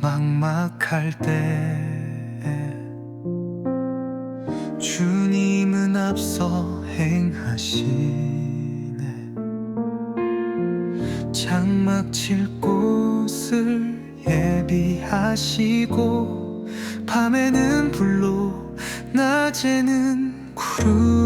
막막할 때 주님은 앞서 행하시네. 장막 칠 곳을 예비하시고 밤에는 불로 낮에는 구름으로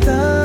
的。